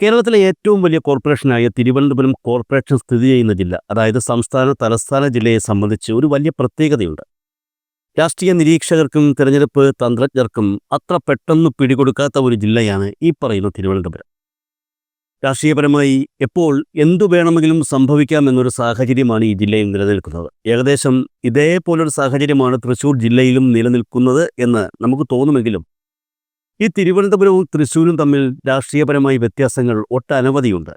കേരളത്തിലെ ഏറ്റവും വലിയ കോർപ്പറേഷനായ തിരുവനന്തപുരം കോർപ്പറേഷൻ സ്ഥിതി ചെയ്യുന്ന ജില്ല അതായത് സംസ്ഥാന തലസ്ഥാന ജില്ലയെ സംബന്ധിച്ച് ഒരു വലിയ പ്രത്യേകതയുണ്ട്. രാഷ്ട്രീയ നിരീക്ഷകർക്കും തിരഞ്ഞെടുപ്പ് തന്ത്രജ്ഞർക്കും അത്ര പെട്ടെന്ന് പിടികൊടുക്കാത്ത ഒരു ജില്ലയാണ് ഈ പറയുന്ന തിരുവനന്തപുരം. രാഷ്ട്രീയപരമായി എപ്പോൾ എന്തു വേണമെങ്കിലും സംഭവിക്കാം സംഭവിക്കാമെന്നൊരു സാഹചര്യമാണ് ഈ ജില്ലയിൽ നിലനിൽക്കുന്നത്. ഏകദേശം ഇതേപോലൊരു സാഹചര്യമാണ് തൃശ്ശൂർ ജില്ലയിലും നിലനിൽക്കുന്നത് എന്ന് നമുക്ക് തോന്നുമെങ്കിലും ഈ തിരുവനന്തപുരവും തൃശ്ശൂരും തമ്മിൽ രാഷ്ട്രീയപരമായി വ്യത്യാസങ്ങൾ ഒട്ടനവധിയുണ്ട്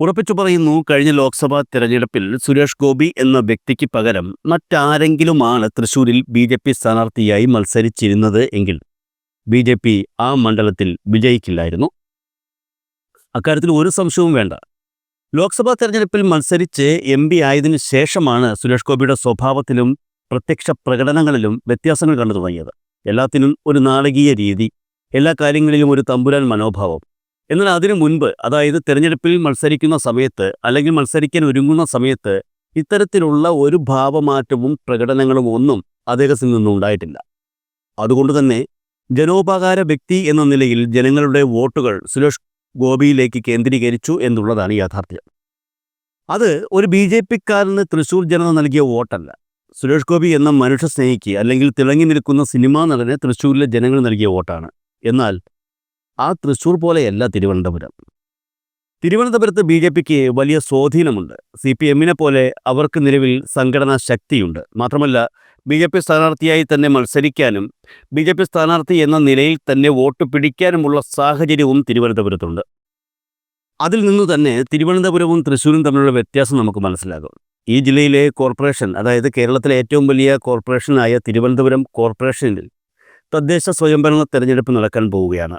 ഉറപ്പിച്ചു പറയുന്നു കഴിഞ്ഞ ലോക്സഭാ തെരഞ്ഞെടുപ്പിൽ സുരേഷ് ഗോപി എന്ന വ്യക്തിക്ക് പകരം മറ്റാരെങ്കിലുമാണ് തൃശ്ശൂരിൽ ബി ജെ പി സ്ഥാനാർത്ഥിയായി മത്സരിച്ചിരുന്നത് എങ്കിൽ ബി ജെ പി ആ മണ്ഡലത്തിൽ വിജയിക്കില്ലായിരുന്നു. അക്കാര്യത്തിൽ ഒരു സംശയവും വേണ്ട. ലോക്സഭാ തെരഞ്ഞെടുപ്പിൽ മത്സരിച്ച് എം പി ആയതിനു ശേഷമാണ് സുരേഷ് ഗോപിയുടെ സ്വഭാവത്തിലും പ്രത്യക്ഷ പ്രകടനങ്ങളിലും വ്യത്യാസങ്ങൾ കണ്ടു തുടങ്ങിയത്. എല്ലാത്തിനും ഒരു നാടകീയ രീതി എല്ലാ കാര്യങ്ങളിലും ഒരു തമ്പുരാൻ മനോഭാവം. എന്നാൽ അതിനു മുൻപ് അതായത് തിരഞ്ഞെടുപ്പിൽ മത്സരിക്കുന്ന സമയത്ത് അല്ലെങ്കിൽ മത്സരിക്കാൻ ഒരുങ്ങുന്ന സമയത്ത് ഇത്തരത്തിലുള്ള ഒരു ഭാവമാറ്റവും പ്രകടനങ്ങളും ഒന്നും അദ്ദേഹത്തിൽ നിന്നും ഉണ്ടായിട്ടില്ല അതുകൊണ്ട് തന്നെ ജനോപകാര വ്യക്തി എന്ന നിലയിൽ ജനങ്ങളുടെ വോട്ടുകൾ സുരേഷ് ഗോപിയിലേക്ക് കേന്ദ്രീകരിച്ചു എന്നുള്ളതാണ് യാഥാർത്ഥ്യം. അത് ഒരു ബി ജെ പിക്കാരന് തൃശൂർ ജനത നൽകിയ വോട്ടല്ല. സുരേഷ് ഗോപി എന്ന മനുഷ്യ സ്നേഹിക്ക് അല്ലെങ്കിൽ തിളങ്ങി നിൽക്കുന്ന സിനിമാ നടന് തൃശ്ശൂരിലെ ജനങ്ങൾ നൽകിയ വോട്ടാണ്. എന്നാൽ ആ തൃശ്ശൂർ പോലെയല്ല തിരുവനന്തപുരം. തിരുവനന്തപുരത്ത് ബി ജെ പിക്ക് വലിയ സ്വാധീനമുണ്ട്. സി പി എമ്മിനെ പോലെ അവർക്ക് നിലവിൽ സംഘടനാ ശക്തിയുണ്ട്. മാത്രമല്ല ബി ജെ പി സ്ഥാനാർത്ഥിയായി തന്നെ മത്സരിക്കാനും ബി ജെ പി സ്ഥാനാർത്ഥി എന്ന നിലയിൽ തന്നെ വോട്ട് പിടിക്കാനുമുള്ള സാഹചര്യവും തിരുവനന്തപുരത്തുണ്ട്. അതിൽ നിന്ന് തന്നെ തിരുവനന്തപുരവും തൃശ്ശൂരും തമ്മിലുള്ള വ്യത്യാസം നമുക്ക് മനസ്സിലാകും. ഈ ജില്ലയിലെ കോർപ്പറേഷൻ അതായത് കേരളത്തിലെ ഏറ്റവും വലിയ കോർപ്പറേഷനായ തിരുവനന്തപുരം കോർപ്പറേഷനിൽ തദ്ദേശ സ്വയംഭരണ തെരഞ്ഞെടുപ്പ് നടക്കാൻ പോവുകയാണ്.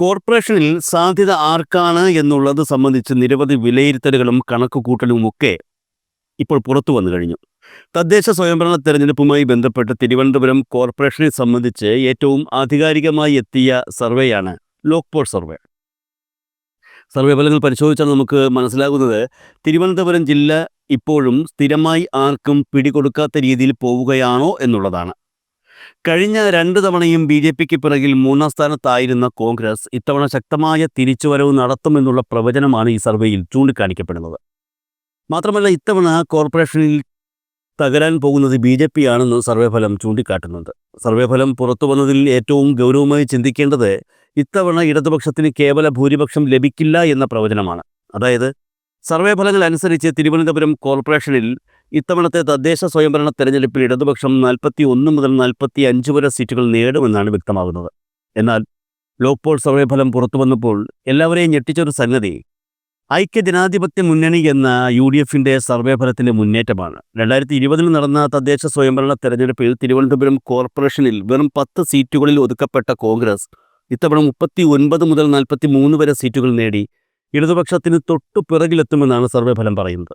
കോർപ്പറേഷനിൽ സാധ്യത ആർക്കാണ് എന്നുള്ളത് സംബന്ധിച്ച് നിരവധി വിലയിരുത്തലുകളും കണക്കുകൂട്ടലും ഒക്കെ ഇപ്പോൾ പുറത്തു വന്നു കഴിഞ്ഞു. തദ്ദേശ സ്വയംഭരണ തെരഞ്ഞെടുപ്പുമായി ബന്ധപ്പെട്ട് തിരുവനന്തപുരം കോർപ്പറേഷനെ സംബന്ധിച്ച് ഏറ്റവും ആധികാരികമായി എത്തിയ സർവേയാണ് ലോക്പോൾ സർവേ. സർവേ ഫലങ്ങൾ പരിശോധിച്ചാൽ നമുക്ക് മനസ്സിലാകുന്നത്. തിരുവനന്തപുരം ജില്ല ഇപ്പോഴും സ്ഥിരമായി ആർക്കും പിടികൊടുക്കാത്ത രീതിയിൽ പോവുകയാണോ എന്നുള്ളതാണ്. കഴിഞ്ഞ രണ്ട് തവണയും ബി ജെ പിക്ക് പിറകിൽ മൂന്നാം സ്ഥാനത്തായിരുന്ന കോൺഗ്രസ് ഇത്തവണ ശക്തമായ തിരിച്ചുവരവ് നടത്തുമെന്നുള്ള പ്രവചനമാണ് ഈ സർവേയിൽ ചൂണ്ടിക്കാണിക്കപ്പെടുന്നത്. മാത്രമല്ല ഇത്തവണ കോർപ്പറേഷനിൽ തകരാൻ പോകുന്നത് ബി ജെ പി ആണെന്ന് സർവേ ഫലം ചൂണ്ടിക്കാട്ടുന്നുണ്ട്. സർവേ ഫലം പുറത്തു വന്നതിൽ ഏറ്റവും ഗൗരവമായി ചിന്തിക്കേണ്ടത് ഇത്തവണ ഇടതുപക്ഷത്തിന് കേവല ഭൂരിപക്ഷം ലഭിക്കില്ല എന്ന പ്രവചനമാണ്. അതായത് സർവേ ഫലങ്ങൾ അനുസരിച്ച് തിരുവനന്തപുരം കോർപ്പറേഷനിൽ ഇത്തവണത്തെ തദ്ദേശ സ്വയംഭരണ തെരഞ്ഞെടുപ്പിൽ ഇടതുപക്ഷം നാൽപ്പത്തി ഒന്ന് മുതൽ നാൽപ്പത്തി അഞ്ച് വരെ സീറ്റുകൾ നേടുമെന്നാണ് വ്യക്തമാകുന്നത്. എന്നാൽ ലോക്പോൾ സർവേ ഫലം പുറത്തു വന്നപ്പോൾ എല്ലാവരെയും ഞെട്ടിച്ചൊരു സംഗതി ഐക്യജനാധിപത്യ മുന്നണി എന്ന യു ഡി എഫിന്റെ സർവേ ഫലത്തിന്റെ മുന്നേറ്റമാണ്. രണ്ടായിരത്തി ഇരുപതിൽ നടന്ന തദ്ദേശ സ്വയംഭരണ തെരഞ്ഞെടുപ്പിൽ തിരുവനന്തപുരം കോർപ്പറേഷനിൽ വെറും പത്ത് സീറ്റുകളിൽ ഒതുക്കപ്പെട്ട കോൺഗ്രസ് ഇത്തവണ മുപ്പത്തി ഒൻപത് മുതൽ നാൽപ്പത്തി മൂന്ന് വരെ സീറ്റുകൾ നേടി ഇടതുപക്ഷത്തിന് തൊട്ടു പിറകിലെത്തുമെന്നാണ് സർവേ ഫലം പറയുന്നത്.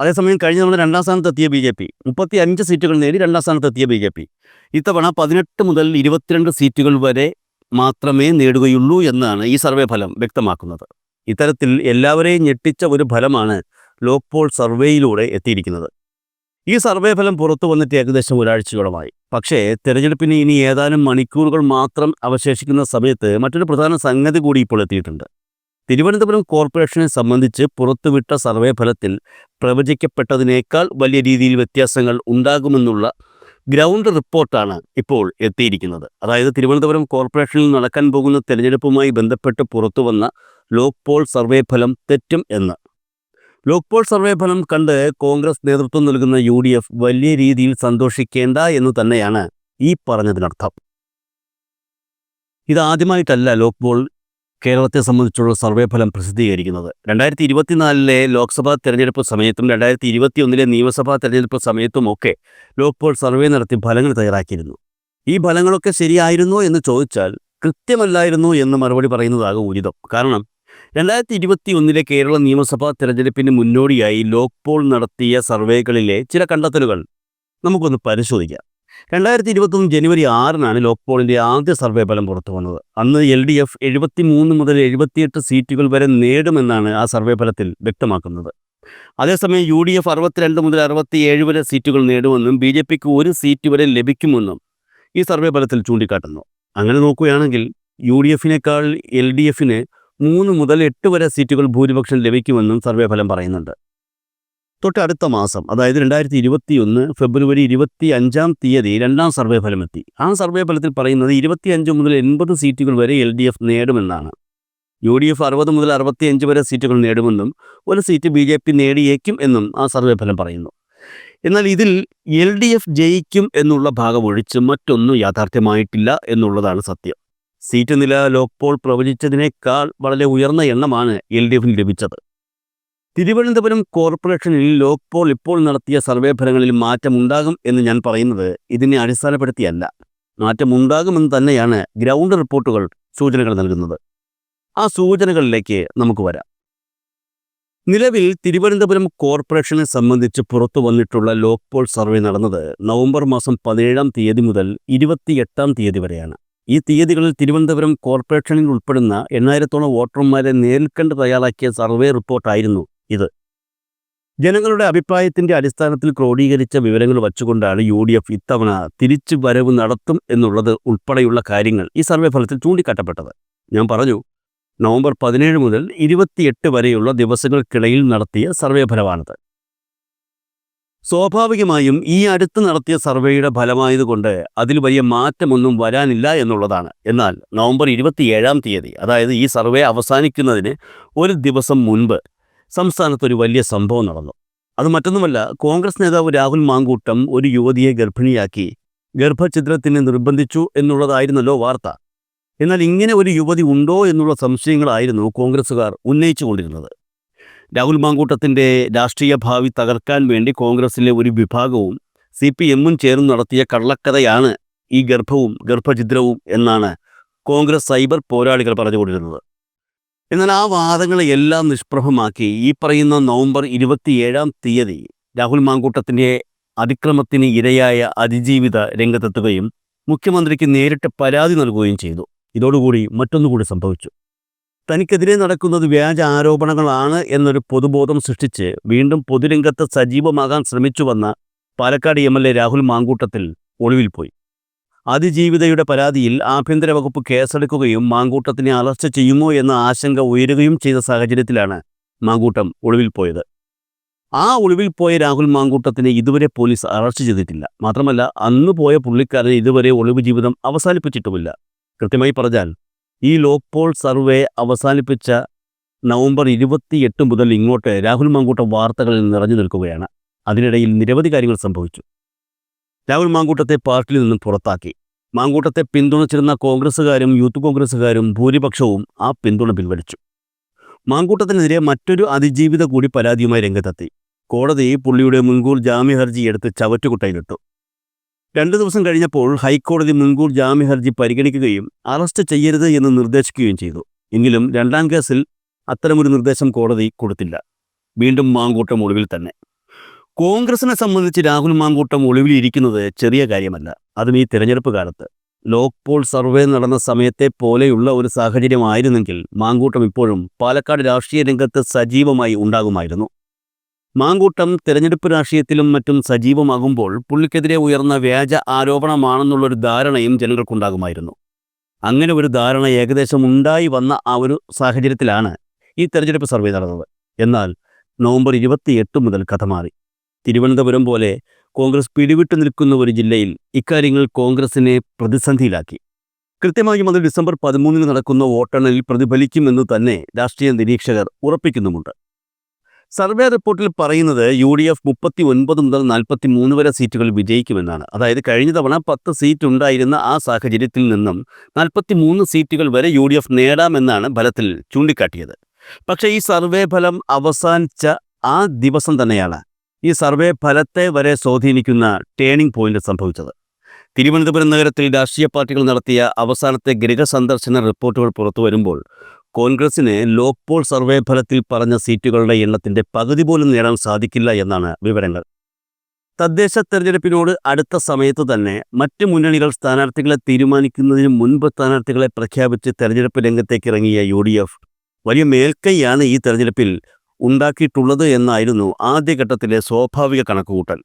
അതേസമയം കഴിഞ്ഞ തവണ രണ്ടാം സ്ഥാനത്തെത്തിയ ബി ജെ പി മുപ്പത്തി അഞ്ച് സീറ്റുകൾ നേടി രണ്ടാം സ്ഥാനത്തെത്തിയ ബി ജെ പി ഇത്തവണ പതിനെട്ട് മുതൽ ഇരുപത്തിരണ്ട് സീറ്റുകൾ വരെ മാത്രമേ നേടുകയുള്ളൂ എന്നാണ് ഈ സർവേ ഫലം വ്യക്തമാക്കുന്നത്. ഇത്തരത്തിൽ എല്ലാവരെയും ഞെട്ടിച്ച ഒരു ഫലമാണ് ലോക്പോൾ സർവേയിലൂടെ എത്തിയിരിക്കുന്നത്. ഈ സർവേ ഫലം പുറത്തു വന്നിട്ട് ഏകദേശം ഒരാഴ്ചയോളമായി. പക്ഷേ തെരഞ്ഞെടുപ്പിന് ഇനി ഏതാനും മണിക്കൂറുകൾ മാത്രം അവശേഷിക്കുന്ന സമയത്ത് മറ്റൊരു പ്രധാന സംഗതി കൂടി ഇപ്പോൾ എത്തിയിട്ടുണ്ട്. തിരുവനന്തപുരം കോർപ്പറേഷനെ സംബന്ധിച്ച് പുറത്തുവിട്ട സർവേ ഫലത്തിൽ പ്രവചിക്കപ്പെട്ടതിനേക്കാൾ വലിയ രീതിയിൽ വ്യത്യാസങ്ങൾ ഉണ്ടാകുമെന്നുള്ള ഗ്രൗണ്ട് റിപ്പോർട്ടാണ് ഇപ്പോൾ എത്തിയിരിക്കുന്നത്. അതായത് തിരുവനന്തപുരം കോർപ്പറേഷനിൽ നടക്കാൻ പോകുന്ന തെരഞ്ഞെടുപ്പുമായി ബന്ധപ്പെട്ട് പുറത്തുവന്ന ലോക് പോൾ സർവേ ഫലം തെറ്റും എന്ന്. ലോക്പോൾ സർവേ ഫലം കണ്ട് കോൺഗ്രസ് നേതൃത്വം നൽകുന്ന യു ഡി എഫ് വലിയ രീതിയിൽ സന്തോഷിക്കേണ്ട എന്ന് തന്നെയാണ് ഈ പറഞ്ഞതിനർത്ഥം. ഇതാദ്യമായിട്ടല്ല ലോക് പോൾ കേരളത്തെ സംബന്ധിച്ചുള്ള സർവേ ഫലം പ്രസിദ്ധീകരിക്കുന്നത്. രണ്ടായിരത്തി ഇരുപത്തിനാലിലെ ലോക്സഭാ തെരഞ്ഞെടുപ്പ് സമയത്തും രണ്ടായിരത്തി ഇരുപത്തിയൊന്നിലെ നിയമസഭാ തെരഞ്ഞെടുപ്പ് സമയത്തും ഒക്കെ ലോക്പോൾ സർവേ നടത്തി ഫലങ്ങൾ തയ്യാറാക്കിയിരുന്നു. ഈ ഫലങ്ങളൊക്കെ ശരിയായിരുന്നോ എന്ന് ചോദിച്ചാൽ കൃത്യമല്ലായിരുന്നു എന്ന് മറുപടി പറയുന്നതാകും ഉചിതം. കാരണം രണ്ടായിരത്തി ഇരുപത്തി ഒന്നിലെ കേരള നിയമസഭാ തെരഞ്ഞെടുപ്പിന് മുന്നോടിയായി ലോക്പോൾ നടത്തിയ സർവേകളിലെ ചില കണ്ടെത്തലുകൾ നമുക്കൊന്ന് പരിശോധിക്കാം. രണ്ടായിരത്തി ഇരുപത്തൊന്ന് ജനുവരി ആറിനാണ് ലോക്പോളിന്റെ ആദ്യ സർവേ ഫലം പുറത്തു വന്നത്. അന്ന് എൽ ഡി എഫ് എഴുപത്തി മൂന്ന് മുതൽ എഴുപത്തിയെട്ട് സീറ്റുകൾ വരെ നേടുമെന്നാണ് ആ സർവേ ഫലത്തിൽ വ്യക്തമാക്കുന്നത്. അതേസമയം യു ഡി എഫ് അറുപത്തിരണ്ട് മുതൽ അറുപത്തിയേഴ് വരെ സീറ്റുകൾ നേടുമെന്നും ബി ജെ പിക്ക് ഒരു സീറ്റ് വരെ ലഭിക്കുമെന്നും ഈ സർവേ ഫലത്തിൽ ചൂണ്ടിക്കാട്ടുന്നു. അങ്ങനെ നോക്കുകയാണെങ്കിൽ യു ഡി എഫിനേക്കാൾ എൽ ഡി എഫിന് മൂന്ന് മുതൽ എട്ട് വരെ സീറ്റുകൾ ഭൂരിപക്ഷം ലഭിക്കുമെന്നും സർവേ ഫലം പറയുന്നുണ്ട്. തൊട്ടടുത്ത മാസം അതായത് രണ്ടായിരത്തി ഇരുപത്തിയൊന്ന് ഫെബ്രുവരി ഇരുപത്തി അഞ്ചാം തീയതി രണ്ടാം സർവേ ഫലമെത്തി. ആ സർവേ ഫലത്തിൽ പറയുന്നത് ഇരുപത്തിയഞ്ച് മുതൽ എൺപത് സീറ്റുകൾ വരെ എൽ ഡി എഫ് നേടുമെന്നാണ്. യു ഡി എഫ് അറുപത് മുതൽ അറുപത്തിയഞ്ച് വരെ സീറ്റുകൾ നേടുമെന്നും ഒരു സീറ്റ് ബി ജെ പി നേടിയേക്കും എന്നും ആ സർവേ ഫലം പറയുന്നു. എന്നാൽ ഇതിൽ എൽ ഡി എഫ് ജയിക്കും എന്നുള്ള ഭാഗം ഒഴിച്ച് മറ്റൊന്നും യാഥാർത്ഥ്യമായിട്ടില്ല എന്നുള്ളതാണ് സത്യം. സീറ്റ് നില ലോക്പോൾ പ്രവചിച്ചതിനേക്കാൾ വളരെ ഉയർന്ന എണ്ണമാണ് എൽ ഡി എഫിന് ലഭിച്ചത്. തിരുവനന്തപുരം കോർപ്പറേഷനിൽ ലോക്പോൾ ഇപ്പോൾ നടത്തിയ സർവേ ഫലങ്ങളിൽ മാറ്റമുണ്ടാകും എന്ന് ഞാൻ പറയുന്നത് ഇതിനെ അടിസ്ഥാനപ്പെടുത്തിയല്ല. മാറ്റമുണ്ടാകുമെന്ന് തന്നെയാണ് ഗ്രൗണ്ട് റിപ്പോർട്ടുകൾ സൂചനകൾ നൽകുന്നത്. ആ സൂചനകളിലേക്ക് നമുക്ക് വരാം. നിലവിൽ തിരുവനന്തപുരം കോർപ്പറേഷനെ സംബന്ധിച്ച് പുറത്തു വന്നിട്ടുള്ള ലോക്പോൾ സർവേ നടന്നത് നവംബർ മാസം പതിനേഴാം തീയതി മുതൽ ഇരുപത്തിയെട്ടാം തീയതി വരെയാണ്. ഈ തീയതികളിൽ തിരുവനന്തപുരം കോർപ്പറേഷനിൽ ഉൾപ്പെടുന്ന എണ്ണായിരത്തോളം വോട്ടർമാരെ നേരിൽ കണ്ട് തയ്യാറാക്കിയ സർവേ റിപ്പോർട്ടായിരുന്നു ഇത്. ജനങ്ങളുടെ അഭിപ്രായത്തിന്റെ അടിസ്ഥാനത്തിൽ ക്രോഡീകരിച്ച വിവരങ്ങൾ വച്ചുകൊണ്ടാണ് യു ഡി എഫ് ഇത്തവണ തിരിച്ചു വരവ് നടത്തും എന്നുള്ളത് ഉൾപ്പെടെയുള്ള കാര്യങ്ങൾ ഈ സർവേ ഫലത്തിൽ ചൂണ്ടിക്കാട്ടപ്പെട്ടത്. ഞാൻ പറഞ്ഞു നവംബർ പതിനേഴ് മുതൽ ഇരുപത്തിയെട്ട് വരെയുള്ള ദിവസങ്ങൾക്കിടയിൽ നടത്തിയ സർവേ ഫലമാണിത്. സ്വാഭാവികമായും ഈ അടുത്ത് നടത്തിയ സർവേയുടെ ഫലമായതുകൊണ്ട് അതിൽ വലിയ മാറ്റമൊന്നും വരാനില്ല എന്നുള്ളതാണ്. എന്നാൽ നവംബർ ഇരുപത്തിയേഴാം തീയതി അതായത് ഈ സർവേ അവസാനിക്കുന്നതിന് ഒരു ദിവസം മുൻപ് സംസ്ഥാനത്ത് ഒരു വലിയ സംഭവം നടന്നു. അത് മറ്റൊന്നുമല്ല കോൺഗ്രസ് നേതാവ് രാഹുൽ മാങ്കൂട്ടം ഒരു യുവതിയെ ഗർഭിണിയാക്കി ഗർഭഛിദ്രത്തിന് നിർബന്ധിച്ചു എന്നുള്ളതായിരുന്നല്ലോ വാർത്ത. എന്നാൽ ഇങ്ങനെ ഒരു യുവതി ഉണ്ടോ എന്നുള്ള സംശയങ്ങളായിരുന്നു കോൺഗ്രസ്സുകാർ ഉന്നയിച്ചുകൊണ്ടിരുന്നത്. രാഹുൽ മാങ്കൂട്ടത്തിന്റെ രാഷ്ട്രീയ ഭാവി തകർക്കാൻ വേണ്ടി കോൺഗ്രസിലെ ഒരു വിഭാഗവും സി പി എമ്മും ചേർന്ന് നടത്തിയ കള്ളക്കഥയാണ് ഈ ഗർഭവും ഗർഭഛിദ്രവും എന്നാണ് കോൺഗ്രസ് സൈബർ പോരാളികൾ പറഞ്ഞുകൊണ്ടിരുന്നത്. എന്നാൽ ആ വാദങ്ങളെയെല്ലാം നിഷ്പ്രഭമാക്കി ഈ പറയുന്ന നവംബർ ഇരുപത്തിയേഴാം തീയതി രാഹുൽ മാങ്കൂട്ടത്തിന്റെ അതിക്രമത്തിന് ഇരയായ അതിജീവിത രംഗത്തെത്തുകയും മുഖ്യമന്ത്രിക്ക് നേരിട്ട് പരാതി നൽകുകയും ചെയ്തു. ഇതോടുകൂടി മറ്റൊന്നുകൂടി സംഭവിച്ചു. തനിക്കെതിരെ നടക്കുന്നത് വ്യാജ ആരോപണങ്ങളാണ് എന്നൊരു പൊതുബോധം സൃഷ്ടിച്ച് വീണ്ടും പൊതുരംഗത്ത് സജീവമാകാൻ ശ്രമിച്ചുവന്ന Palakkad M L A Rahul Mamkootathil ഒളിവിൽ പോയി. അതിജീവിതയുടെ പരാതിയിൽ ആഭ്യന്തര വകുപ്പ് കേസെടുക്കുകയും മാങ്കൂട്ടത്തിനെ അറസ്റ്റ് ചെയ്യുമോ എന്ന ആശങ്ക ഉയരുകയും ചെയ്ത സാഹചര്യത്തിലാണ് മാങ്കൂട്ടം ഒളിവിൽ പോയത്. ആ ഒളിവിൽ പോയ രാഹുൽ മാങ്കൂട്ടത്തിനെ ഇതുവരെ പോലീസ് അറസ്റ്റ് ചെയ്തിട്ടില്ല. മാത്രമല്ല അന്ന് പോയ പുള്ളിക്കാരൻ ഇതുവരെ ഒളിവ് ജീവിതം അവസാനിപ്പിച്ചിട്ടുമില്ല. കൃത്യമായി പറഞ്ഞാൽ ഈ ലോക്പോൾ സർവേ അവസാനിപ്പിച്ച നവംബർ ഇരുപത്തിയെട്ട് മുതൽ ഇങ്ങോട്ട് രാഹുൽ മാങ്കൂട്ടം വാർത്തകളിൽ നിറഞ്ഞു നിൽക്കുകയാണ്. അതിനിടയിൽ നിരവധി കാര്യങ്ങൾ സംഭവിച്ചു. രാഹുൽ മാങ്കൂട്ടത്തെ പാർട്ടിയിൽ നിന്നും പുറത്താക്കി. മാങ്കൂട്ടത്തെ പിന്തുണച്ചിരുന്ന കോൺഗ്രസ്സുകാരും യൂത്ത് കോൺഗ്രസ്സുകാരും ഭൂരിപക്ഷവും ആ പിന്തുണ പിൻവലിച്ചു. മാങ്കൂട്ടത്തിനെതിരെ മറ്റൊരു അതിജീവിത കൂടി പരാതിയുമായി രംഗത്തെത്തി. കോടതി പുള്ളിയുടെ മുൻകൂർ ജാമ്യ ഹർജി എടുത്ത് ചവറ്റുകുട്ടയിലിട്ടു. രണ്ടു ദിവസം കഴിഞ്ഞപ്പോൾ ഹൈക്കോടതി മുൻകൂർ ജാമ്യ ഹർജി പരിഗണിക്കുകയും അറസ്റ്റ് ചെയ്യരുത് എന്ന് നിർദ്ദേശിക്കുകയും ചെയ്തു. എങ്കിലും രണ്ടാം കേസിൽ അത്തരമൊരു നിർദ്ദേശം കോടതി കൊടുത്തില്ല. വീണ്ടും മാങ്കൂട്ടം ഒളിവിൽ തന്നെ. കോൺഗ്രസിനെ സംബന്ധിച്ച് രാഹുൽ മാങ്കൂട്ടം ഒളിവിലിരിക്കുന്നത് ചെറിയ കാര്യമല്ല. അതും ഈ തിരഞ്ഞെടുപ്പ് കാലത്ത്. ലോക് പോൾ സർവേ നടന്ന സമയത്തെ പോലെയുള്ള ഒരു സാഹചര്യമായിരുന്നെങ്കിൽ മാങ്കൂട്ടം ഇപ്പോഴും പാലക്കാട് രാഷ്ട്രീയ രംഗത്ത് സജീവമായി ഉണ്ടാകുമായിരുന്നു. മാങ്കൂട്ടം തെരഞ്ഞെടുപ്പ് രാഷ്ട്രീയത്തിലും മറ്റും സജീവമാകുമ്പോൾ പുള്ളിക്കെതിരെ ഉയർന്ന വ്യാജ ആരോപണമാണെന്നുള്ളൊരു ധാരണയും ജനങ്ങൾക്കുണ്ടാകുമായിരുന്നു. അങ്ങനെ ഒരു ധാരണ ഏകദേശം ഉണ്ടായി വന്ന ആ ഒരു സാഹചര്യത്തിലാണ് ഈ തെരഞ്ഞെടുപ്പ് സർവേ നടന്നത്. എന്നാൽ നവംബർ ഇരുപത്തിയെട്ട് മുതൽ കഥ മാറി. തിരുവനന്തപുരം പോലെ കോൺഗ്രസ് പിടിവിട്ടു നിൽക്കുന്ന ഒരു ജില്ലയിൽ ഇക്കാര്യങ്ങൾ കോൺഗ്രസിനെ പ്രതിസന്ധിയിലാക്കി. കൃത്യമായും അത് ഡിസംബർ പതിമൂന്നിന് നടക്കുന്ന വോട്ടെണ്ണലിൽ പ്രതിഫലിക്കുമെന്ന് തന്നെ രാഷ്ട്രീയ നിരീക്ഷകർ ഉറപ്പിക്കുന്നുമുണ്ട്. സർവേ റിപ്പോർട്ടിൽ പറയുന്നത് യു ഡി എഫ് മുപ്പത്തി ഒൻപത് മുതൽ നാൽപ്പത്തി മൂന്ന് വരെ സീറ്റുകൾ വിജയിക്കുമെന്നാണ്. അതായത് കഴിഞ്ഞ തവണ പത്ത് സീറ്റ് ഉണ്ടായിരുന്ന ആ സാഹചര്യത്തിൽ നിന്നും നാൽപ്പത്തി മൂന്ന് സീറ്റുകൾ വരെ യു ഡി എഫ് നേടാമെന്നാണ് ഫലത്തിൽ ചൂണ്ടിക്കാട്ടിയത്. പക്ഷേ ഈ സർവേ ഫലം അവസാനിച്ച ആ ദിവസം തന്നെയാണ് ഈ സർവേ ഫലത്തെ വരെ സ്വാധീനിക്കുന്ന ടേണിംഗ് പോയിന്റ് സംഭവിച്ചത്. തിരുവനന്തപുരം നഗരത്തിൽ രാഷ്ട്രീയ പാർട്ടികൾ നടത്തിയ അവസാനത്തെ ഗൃഹസന്ദർശന റിപ്പോർട്ടുകൾ പുറത്തു വരുമ്പോൾ കോൺഗ്രസിന് ലോക്പോൾ സർവേ ഫലത്തിൽ പറഞ്ഞ സീറ്റുകളുടെ എണ്ണത്തിന്റെ പകുതി പോലും നേടാൻ സാധിക്കില്ല എന്നാണ് വിവരങ്ങൾ. തദ്ദേശ തെരഞ്ഞെടുപ്പിനോട് അടുത്ത സമയത്ത് തന്നെ മറ്റ് മുന്നണികൾ സ്ഥാനാർത്ഥികളെ തീരുമാനിക്കുന്നതിന് മുൻപ് സ്ഥാനാർത്ഥികളെ പ്രഖ്യാപിച്ച് തെരഞ്ഞെടുപ്പ് രംഗത്തേക്ക് ഇറങ്ങിയ യു ഡി എഫ് വലിയ മേൽക്കൈയാണ് ഈ തെരഞ്ഞെടുപ്പിൽ ഉണ്ടാക്കിയിട്ടുള്ളത് എന്നായിരുന്നു ആദ്യഘട്ടത്തിലെ സ്വാഭാവിക കണക്കുകൂട്ടൽ.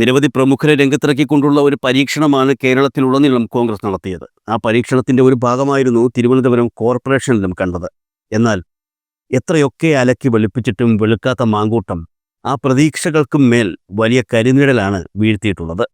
നിരവധി പ്രമുഖരെ രംഗത്തിറക്കിക്കൊണ്ടുള്ള ഒരു പരീക്ഷണമാണ് കേരളത്തിലുടനീളം കോൺഗ്രസ് നടത്തിയത്. ആ പരീക്ഷണത്തിന്റെ ഒരു ഭാഗമായിരുന്നു തിരുവനന്തപുരം കോർപ്പറേഷനിലും കണ്ടത്. എന്നാൽ എത്രയൊക്കെ അലക്കി വെളുപ്പിച്ചിട്ടും വെളുക്കാത്ത മാങ്കൂട്ടം ആ പ്രതീക്ഷകൾക്കും മേൽ വലിയ കരിനിഴലാണ് വീഴ്ത്തിയിട്ടുള്ളത്.